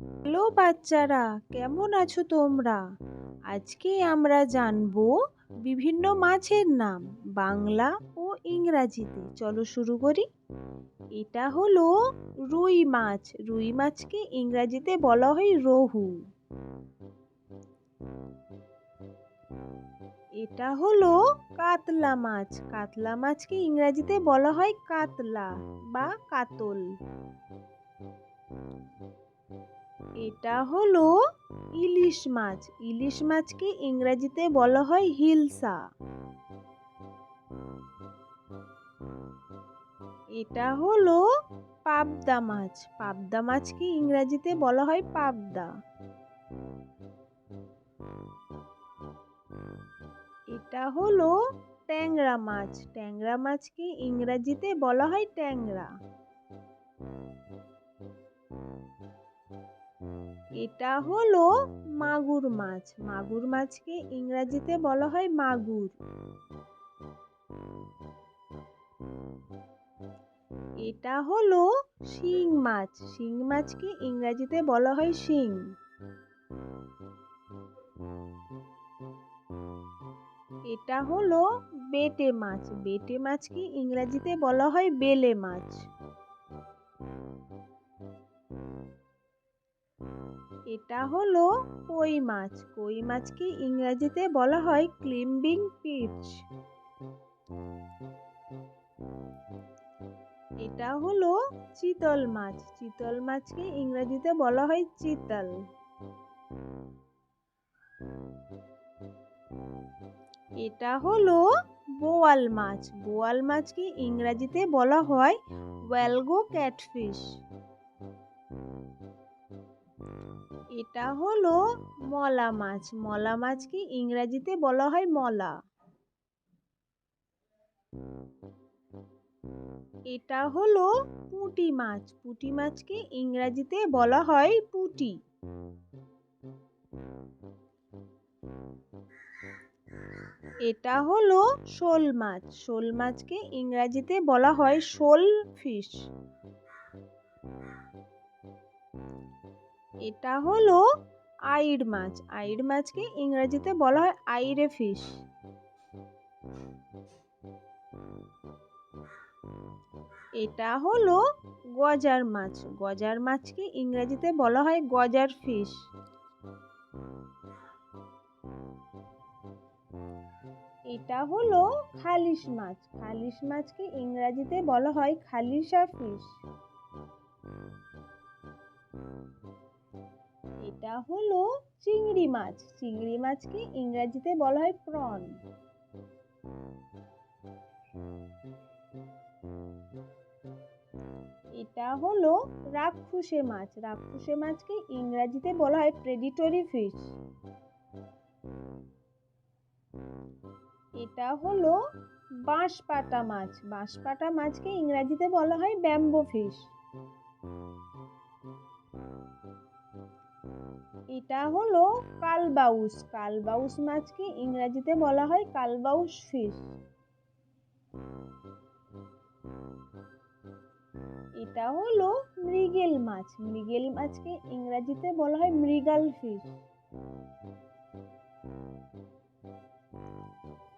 Hello বাচ্চারা, কেমন আছো তোমরা? আজকে আমরা জানব বিভিন্ন মাছের নাম বাংলা ও ইংরাজিতে। চলো শুরু করি। এটা হলো রুই মাছ। রুই মাছকে ইংরাজিতে বলা হয় রহু। এটা হলো কাতলা মাছ। কাতলা মাছকে ইংরাজিতে বলা হয় কাতলা বা কাতল। এটা হলো ইলিশ মাছ। ইলিশ মাছকে ইংরেজিতে বলা হয় হিলসা। এটা হলো পাবদা মাছ। পাবদা মাছকে ইংরেজিতে বলা হয় পাবদা। এটা হলো ট্যাংরা মাছ। ট্যাংরা মাছকে ইংরেজিতে বলা হয় ট্যাংরা। এটা হলো মাগুর মাছ। মাগুর মাছকে ইংরাজিতে বলা হয় মাগুর। এটা হলো শিং মাছ। শিং মাছকে ইংরাজিতে বলা হয় শিং। এটা হলো বেটে মাছ। বেটে মাছকে ইংরাজিতে বলা হয় বেলে মাছ। এটা হলো কই মাছ। কই মাছকে ইংরেজিতে বলা হয় ক্লিম্বিং পিচ। এটা হলো চিতল মাছ। চিতল মাছকে ইংরেজিতে বলা হয় চিতল। এটা হলো বোয়াল মাছ। বোয়াল মাছকে ইংরেজিতে বলা হয় ওয়েলগো ক্যাটফিশ। এটা হলো মলা মাছ। মলা মাছকে ইংরাজিতে বলা হয় মলা। এটা হলো পুঁটি মাছ। পুঁটি মাছকে ইংরাজিতে বলা হয় পুঁটি। এটা হলো শোল মাছ। শোল মাছকে ইংরাজিতে বলা হয় শোল ফিশ। এটা হলো আইড় মাছ। আইড় মাছকে ইংরেজিতে বলা হয় আইরে ফিশ। এটা হলো গজার মাছ। গজার মাছকে ইংরেজিতে বলা হয় গজার ফিশ। এটা হলো খালিশ মাছ। খালিশ মাছকে ইংরাজিতে বলা হয় খালিশা ফিশ। এটা হলো চিংড়ি মাছ। চিংড়ি মাছকে ইংরাজিতে বলা হয় প্রন। এটা হলো রাক্ষুসে মাছ। রাক্ষুসে মাছকে ইংরাজিতে বলা হয় প্রেডিটরি ফিশ এটা হলো বাঁশপাটা মাছ। বাঁশপাটা মাছকে ইংরাজিতে বলা হয় ব্যাম্বো ফিশ এটা হলো কালবাউস। কালবাউস মাছকে ইংরাজিতে বলা হয় কালবাউস ফিশ? এটা হলো মৃগেল মাছ। মৃগেল মাছকে ইংরাজিতে বলা হয় মৃগাল ফিশ।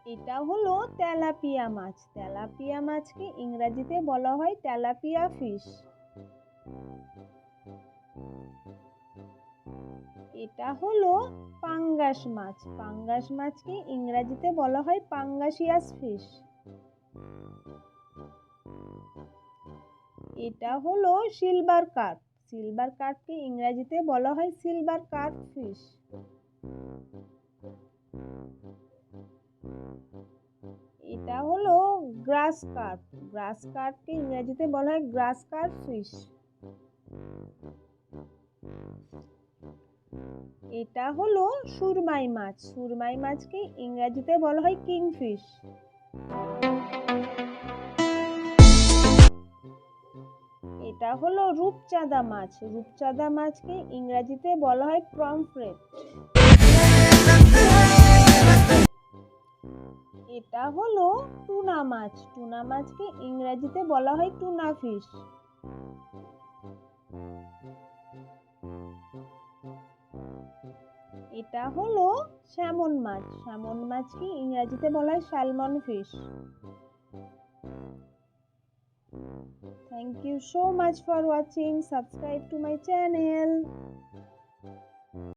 এটা হলো তেলাপিয়া মাছ। তেলাপিয়া মাছকে ইংরাজিতে বলা হয় তেলাপিয়া ফিশ। এটা হলো পাঙ্গাস মাছ। পাঙ্গাস মাছকে ইংরাজিতে বলা হয় পাঙ্গাসিয়াস ফিশ। এটা হলো সিলভার কার্প। সিলভার কার্পকে ইংরাজিতে বলা হয় সিলভার কার্প ফিশ। এটা হলো গ্রাস কার্প। গ্রাস কার্পকে ইংরেজিতে বলা হয় গ্রাস কার্প ফিশ। এটা হলো সুরমাই মাছ। সুরমাই মাছকে ইংরেজিতে বলা হয় কিংফিশ। এটা হলো রূপচাঁদা মাছ। রূপচাঁদা মাছকে ইংরেজিতে বলা হয় প্রমফ্রেট এটা হলো টুনা মাছ। টুনা মাছকে ইংরেজিতে বলা হয় টুনা ফিশ। এটা হলো স্যামন মাছ। স্যামন মাছ কি ইংরেজিতে বলা হয় salmon fish. Thank you so much for watching subscribe to my channel